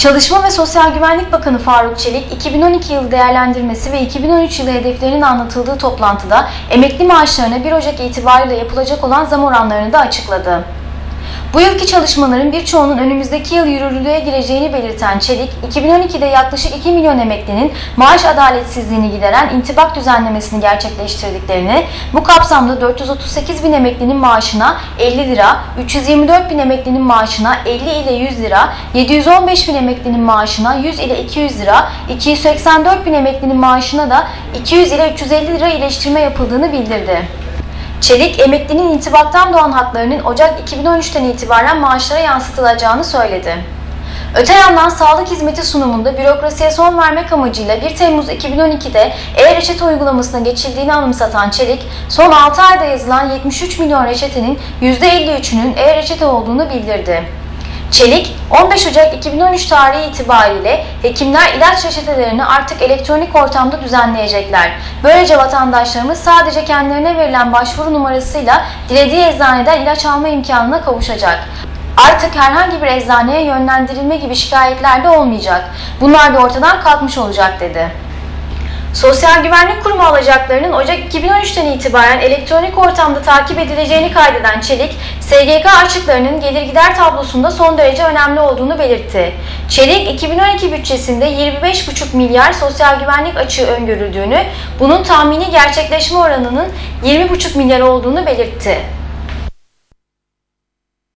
Çalışma ve Sosyal Güvenlik Bakanı Faruk Çelik, 2012 yılı değerlendirmesi ve 2013 yılı hedeflerinin anlatıldığı toplantıda emekli maaşlarına 1 Ocak itibariyle yapılacak olan zam oranlarını da açıkladı. Bu yılki çalışmaların birçoğunun önümüzdeki yıl yürürlüğe gireceğini belirten Çelik, 2012'de yaklaşık 2 milyon emeklinin maaş adaletsizliğini gideren intibak düzenlemesini gerçekleştirdiklerini, bu kapsamda 438 bin emeklinin maaşına 50 lira, 324 bin emeklinin maaşına 50 ile 100 lira, 715 bin emeklinin maaşına 100 ile 200 lira, 284 bin emeklinin maaşına da 200 ile 350 lira iyileştirme yapıldığını bildirdi. Çelik, emeklinin intibaktan doğan haklarının Ocak 2013'ten itibaren maaşlara yansıtılacağını söyledi. Öte yandan sağlık hizmeti sunumunda bürokrasiye son vermek amacıyla 1 Temmuz 2012'de e-reçete uygulamasına geçildiğini anımsatan Çelik, son 6 ayda yazılan 73 milyon reçetenin %53'ünün e-reçete olduğunu bildirdi. Çelik, 15 Ocak 2013 tarihi itibariyle hekimler ilaç reçetelerini artık elektronik ortamda düzenleyecekler. Böylece vatandaşlarımız sadece kendilerine verilen başvuru numarasıyla dilediği eczaneden ilaç alma imkanına kavuşacak. Artık herhangi bir eczaneye yönlendirilme gibi şikayetler de olmayacak. Bunlar da ortadan kalkmış olacak dedi. Sosyal Güvenlik Kurumu alacaklarının Ocak 2013'ten itibaren elektronik ortamda takip edileceğini kaydeden Çelik, SGK açıklarının gelir gider tablosunda son derece önemli olduğunu belirtti. Çelik, 2012 bütçesinde 25,5 milyar sosyal güvenlik açığı öngörüldüğünü, bunun tahmini gerçekleşme oranının 20,5 milyar olduğunu belirtti.